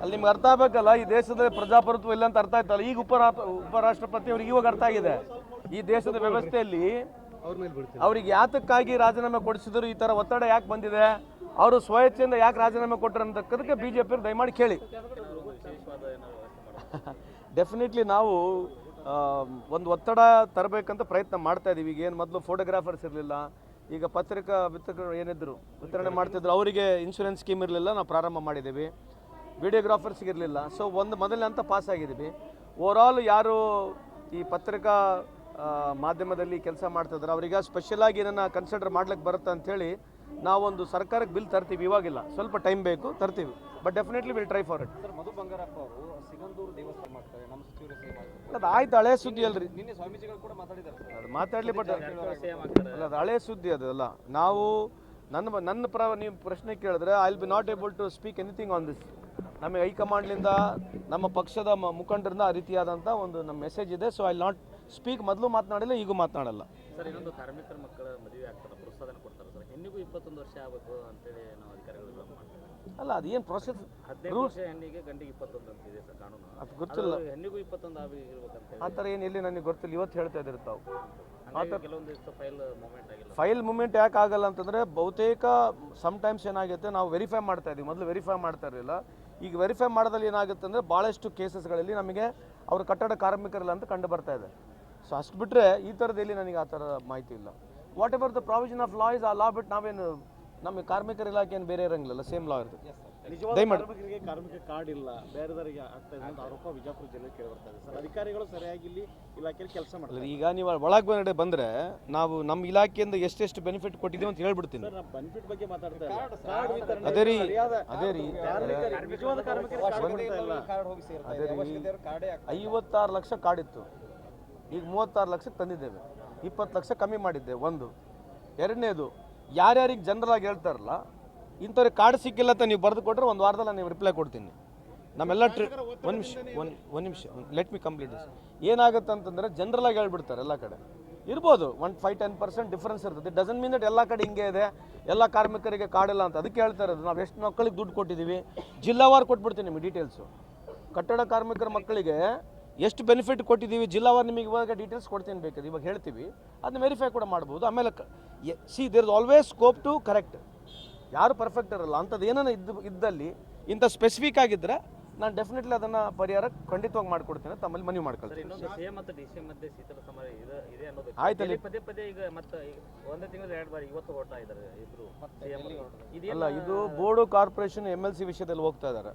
ಅಲ್ಲಿ ನಿಮ್ಗೆ ಅರ್ಥ ಆಗ್ಬೇಕಲ್ಲ ಈ ದೇಶದಲ್ಲಿ ಪ್ರಜಾಪ್ರಭುತ್ವ ಇಲ್ಲ ಅಂತ ಅರ್ಥ ಆಯ್ತಲ್ಲ. ಈಗ ಉಪರಾ ಉಪರಾಷ್ಟ್ರಪತಿ ಅವ್ರಿಗೆ ಇವಾಗ ಅರ್ಥ ಆಗಿದೆ. ಈ ದೇಶದ ವ್ಯವಸ್ಥೆಯಲ್ಲಿ ಅವ್ರಿಗೆ ಯಾತಕ್ಕಾಗಿ ರಾಜೀನಾಮೆ ಕೊಡಿಸಿದ್ರು? ಈ ಥರ ಒತ್ತಡ ಯಾಕೆ ಬಂದಿದೆ? ಅವರು ಸ್ವೇಚ್ಛೆಯಿಂದ ಯಾಕೆ ರಾಜೀನಾಮೆ ಕೊಟ್ಟರು ಅಂತಕ್ಕದಕ್ಕೆ ಬಿ ಜೆ ಪಿ ದಯಮಾಡಿ ಕೇಳಿ. ಡೆಫಿನೆಟ್ಲಿ ನಾವು ಒಂದು ಒತ್ತಡ ತರಬೇಕಂತ ಪ್ರಯತ್ನ ಮಾಡ್ತಾ ಇದೀವಿ. ಈಗ ಏನು ಮೊದಲು ಫೋಟೋಗ್ರಾಫರ್ಸ್ ಇರಲಿಲ್ಲ ಈಗ ಪತ್ರಿಕಾ ವಿತರಕರು ಏನಿದ್ರು ವಿತರಣೆ ಮಾಡ್ತಿದ್ರು, ಅವರಿಗೆ ಇನ್ಶೂರೆನ್ಸ್ ಸ್ಕೀಮ್ ಇರಲಿಲ್ಲ, ನಾವು ಪ್ರಾರಂಭ ಮಾಡಿದ್ದೀವಿ. ವಿಡಿಯೋಗ್ರಾಫರ್ಸ್ಗೆ ಇರಲಿಲ್ಲ. ಸೊ ಒಂದು ಮೊದಲನೇ ಅಂತ ಪಾಸ್ ಆಗಿದ್ದೀವಿ. ಓವರಾಲ್ ಯಾರು ಈ ಪತ್ರಿಕಾ ಮಾಧ್ಯಮದಲ್ಲಿ ಕೆಲಸ ಮಾಡ್ತಿದ್ರು, ಅವರಿಗೆ ಸ್ಪೆಷಲಾಗಿ ಏನನ್ನ ಕನ್ಸಿಡರ್ ಮಾಡ್ಲಿಕ್ಕೆ ಬರುತ್ತೆ ಅಂಥೇಳಿ ನಾವೊಂದು ಸರ್ಕಾರಕ್ಕೆ ಬಿಲ್ ತರ್ತೀವಿ ಇವಾಗಿಲ್ಲ. ಸ್ವಲ್ಪ ಟೈಮ್ ಬೇಕು ತರ್ತೀವಿ. But definitely will try for it sir Madhu Bangarappa ಅವರು ಸಿಗಂದೂರು ದೇವಸ್ಥಾನ ಮಾಡ್ತಾರೆ ನಮ್ಮ ಸಚಿವರು ಸೇಮ್ ಆಗ್ತಾರೆ. ಅದು ಆಯ್ತು ಹಳೆ ಸುದ್ದಿ ಅಲ್ರಿ. ನಿನ್ನೆ ಸ್ವಾಮೀಜಿಗಳು ಕೂಡ ಮಾತಾಡಿದ್ದಾರೆ ಸರ್. ಅದು ಮಾತಾಡಲಿ ಬಟ್ ಅಲ್ಲ ಅದು ಹಳೆ ಸುದ್ದಿ ಅದಲ್ಲ ಅಲ್ಲ. ನಾವು ನನ್ನ ನನ್ನ ಪ್ರ ನೀವು ಪ್ರಶ್ನೆ ಕೇಳಿದ್ರೆ I will be not able to speak anything on this ನಮಗೆ ಹೈಕಮಾಂಡ್ಲಿಂದ ನಮ್ಮ ಪಕ್ಷದ ಮುಖಂಡರಿಂದ ಆ ರೀತಿಯಾದಂಥ ಒಂದು ನಮ್ಮ ಮೆಸೇಜ್ ಇದೆ ಸೊ ಐ ನಾಟ್ ಸ್ಪೀಕ್ ಮೊದಲು ಮಾತನಾಡಿಲ್ಲ ಈಗೂ ಮಾತನಾಡಲ್ಲ. ಸರ್ ಇನ್ನೊಂದು ಕಾರ್ಮಿಕರ ಮಕ್ಕಳ ಮದುವೆ ಆಗ್ತಾರೆ ಪ್ರೋತ್ಸಾಹನ ಕೊಡ್ತಾರೆ ಸರ್. ಹೆಣ್ಣಿಗೂ ಇಪ್ಪತ್ತೊಂದು ವರ್ಷ ಆಗಬೇಕು ಅಂತೇಳಿ ನಾವು ಅಧಿಕಾರಿಗಳು ಮಾಡ್ತೀವಿ. ಅಲ್ಲ ಅದೇನು ಪ್ರೊಸೆಸ್ ಹದಿನೈದು ವರ್ಷ ಹೆಣ್ಣಿಗೆ ಗಂಡಿಗೆ ಇಪ್ಪತ್ತೊಂದು ಅಂತ ಇದೆ ಸರ್ ಕಾನೂನು. ಅದು ಗೊತ್ತಿಲ್ಲ. ಹೆಣ್ಣಿಗೂ ಇಪ್ಪತ್ತೊಂದು ಆಗಿರ್ಬೇಕಂತ ಆ ಥರ ಏನು ಎಲ್ಲಿ ನನಗೆ ಗೊತ್ತಿಲ್ಲ. ಇವತ್ತು ಹೇಳ್ತಾ ಇದ್ದೀರಿ ತಾವು. ಮೂಮೆಂಟ್ ಫೈಲ್ ಮೂಮೆಂಟ್ ಯಾಕೆ ಆಗಲ್ಲ ಅಂತಂದ್ರೆ ಬಹುತೇಕ ಸಮ್ಟೈಮ್ಸ್ ಏನಾಗುತ್ತೆ ನಾವು ವೆರಿಫೈ ಮಾಡ್ತಾ ಇದೀವಿ ಮೊದಲು ವೆರಿಫೈ ಮಾಡ್ತಾ ಇರಲಿಲ್ಲ. ಈಗ ವೆರಿಫೈ ಮಾಡೋದಲ್ಲಿ ಏನಾಗುತ್ತೆ ಅಂದರೆ ಭಾಳಷ್ಟು ಕೇಸಸ್ಗಳಲ್ಲಿ ನಮಗೆ ಅವರು ಕಟ್ಟಡ ಕಾರ್ಮಿಕರಲ್ಲ ಅಂತ ಕಂಡು ಬರ್ತಾ ಇದೆ. ಸೊ ಅಷ್ಟು ಬಿಟ್ಟರೆ ಈ ಥರದಲ್ಲಿ ನನಗೆ ಆ ಥರ ಮಾಹಿತಿ ಇಲ್ಲ. Whatever the provision of law is ಆ ಲಾ ಬಿಟ್ಟು ನಾವೇನು ನಮಗೆ ಕಾರ್ಮಿಕರ ಇಲಾಖೆ ಏನು ಬೇರೆ ಇರಂಗಿಲ್ಲ ಸೇಮ್ ಲಾ ಇರುತ್ತೆ ದಯಮಾಡಿ. ಕಾರ್ಮಿಕರಿಗೆ ಕಾರ್ಮಿಕ ಕಾರ್ಡ್ ಇಲ್ಲ ಬೇರೆದವರಿಗೆ ಆಗ್ತಾ ಇದೆ ಅಂತ ಆರೋಪ ವಿಜಯಪುರ ಜಿಲ್ಲೆ ಕೇಳಿ ಬರ್ತಾ ಇದೆ. ಸರ್ ಅಧಿಕಾರಿಗಳು ಸರಿಯಾಗಿ ಇಲ್ಲಿ ಇಲಾಖೆಯಲ್ಲಿ ಕೆಲಸ ಮಾಡ್ತಾರೆ ಈಗ ನೀವು ಒಳಗೆ ಬಂದರೆ ಬಂದ್ರೆ ನಾವು ನಮ್ಮ ಇಲಾಖೆಯಿಂದ ಎಷ್ಟೆಷ್ಟು ಬೆನಿಫಿಟ್ ಕೊಟ್ಟಿದ್ದೀವಿ ಅಂತ ಹೇಳ್ಬಿಡ್ತೀನಿ. ಸರ್ ನಾವು ಬೆನಿಫಿಟ್ ಬಗ್ಗೆ ಮಾತಾಡ್ತಾ ಇಲ್ಲ. ಕಾರ್ಡ್ ಅದೇ ರೀ ಅದೇ ರೀ. ನಿಜವಾದ ಕಾರ್ಮಿಕರಿಗೆ ಕಾರ್ಡ್ ಕೊಡ್ತಾ ಇಲ್ಲ. ಅದೇ ರೀ. ಐವತ್ತಾರು ಲಕ್ಷ ಕಾಡಿತ್ತು ಈಗ ಮೂವತ್ತಾರು ಲಕ್ಷಕ್ಕೆ ತಂದಿದ್ದೇವೆ. ಇಪ್ಪತ್ತು ಲಕ್ಷ ಕಮ್ಮಿ ಮಾಡಿದ್ದೆ ಒಂದು. ಎರಡನೇದು ಯಾರ್ಯಾರಿಗೆ ಆಗಿ ಹೇಳ್ತಾರಲ್ಲ ಇಂಥವ್ರಿಗೆ ಕಾರ್ಡ್ ಸಿಕ್ಕಿಲ್ಲ ಅಂತ ನೀವು ಬರೆದು ಕೊಟ್ಟರೆ ಒಂದು ವಾರದಲ್ಲಿ ನೀವು ರಿಪ್ಲೈ ಕೊಡ್ತೀನಿ. ನಮ್ಮೆಲ್ಲ ಟ್ರಿ ಒಂದು ನಿಮಿಷ ಒಂದು ಒಂದು ನಿಮಿಷ ಲೆಟ್ ಮಿ ಕಂಪ್ಲೀಟ್ ದಿಸ್ ಏನಾಗುತ್ತೆ ಅಂತಂದರೆ ಜನರಲಾಗಿ ಹೇಳ್ಬಿಡ್ತಾರೆ ಎಲ್ಲ ಕಡೆ. ಇರ್ಬೋದು one five ten percent difference ಇರ್ತದೆ. ಡಸನ್ ಮೀನ್ ದಟ್ ಎಲ್ಲ ಕಡೆ ಹಿಂಗೆ ಇದೆ ಎಲ್ಲ ಕಾರ್ಮಿಕರಿಗೆ ಕಾರ್ಡ್ ಇಲ್ಲ ಅಂತ. ಅದಕ್ಕೆ ಹೇಳ್ತಾ ಇರೋದು ನಾವು ಎಷ್ಟು ಮಕ್ಕಳಿಗೆ ದುಡ್ಡು ಕೊಟ್ಟಿದ್ದೀವಿ ಜಿಲ್ಲಾವಾರು ಕೊಟ್ಬಿಡ್ತೀನಿ ನಿಮಗೆ ಡೀಟೇಲ್ಸು ಕಟ್ಟಡ ಕಾರ್ಮಿಕರ ಮಕ್ಕಳಿಗೆ ಎಷ್ಟು ಬೆನಿಫಿಟ್ ಕೊಟ್ಟಿದ್ದೀವಿ? ಜಿಲ್ಲಾವಾರು ನಿಮಗೆ ಇವಾಗ ಡೀಟೇಲ್ಸ್ ಕೊಡ್ತೀನಿ ಬೇಕಾದ್ರೆ. ಇವಾಗ ಹೇಳ್ತೀವಿ. ಅದನ್ನ ವೆರಿಫೈ ಕೂಡ ಮಾಡ್ಬೋದು. ಆಮೇಲೆ see there is always scope to correct ಯಾರು ಪರ್ಫೆಕ್ಟ್ ಇರಲ್ಲ. ಅಂಥದ್ದು ಏನಾನ ಇದ್ದು ಇದ್ದಲ್ಲಿ ಇಂಥ ಸ್ಪೆಸಿಫಿಕ್ ಆಗಿದ್ದರೆ ನಾನು ಡೆಫಿನೆಟ್ಲಿ ಅದನ್ನು ಪರಿಹಾರ ಖಂಡಿತವಾಗಿ ಮಾಡ್ಕೊಡ್ತೀನಿ. ತಮ್ಮಲ್ಲಿ ಮನವಿ ಸರ್ ಮಾಡ್ಕೊಳ್ತೀನಿ ಇನ್ನೊಂದು ಸಿಎಂ ಮತ್ತು ಡಿ ಸಿ ಮತ್ತೆ ಶೀತಲ ಸಮರ ಇದೆ ಇದೆ ಅನ್ನೋದು ಆಯ್ತಲ್ಲಿ. ಪದೇ ಪದೇ ಈಗ ಮತ್ತೆ ಈಗ ಒಂದೇ ತಿಂಗಳು ಎರಡು ಬಾರಿ ಇವತ್ತು ಹೊರಟ ಇದ್ದಾರೆ ಇಬ್ರು ಅಲ್ಲ ಇದು board corporation M L C ವಿಷಯದಲ್ಲಿ ಹೋಗ್ತಾ ಇದ್ದಾರೆ.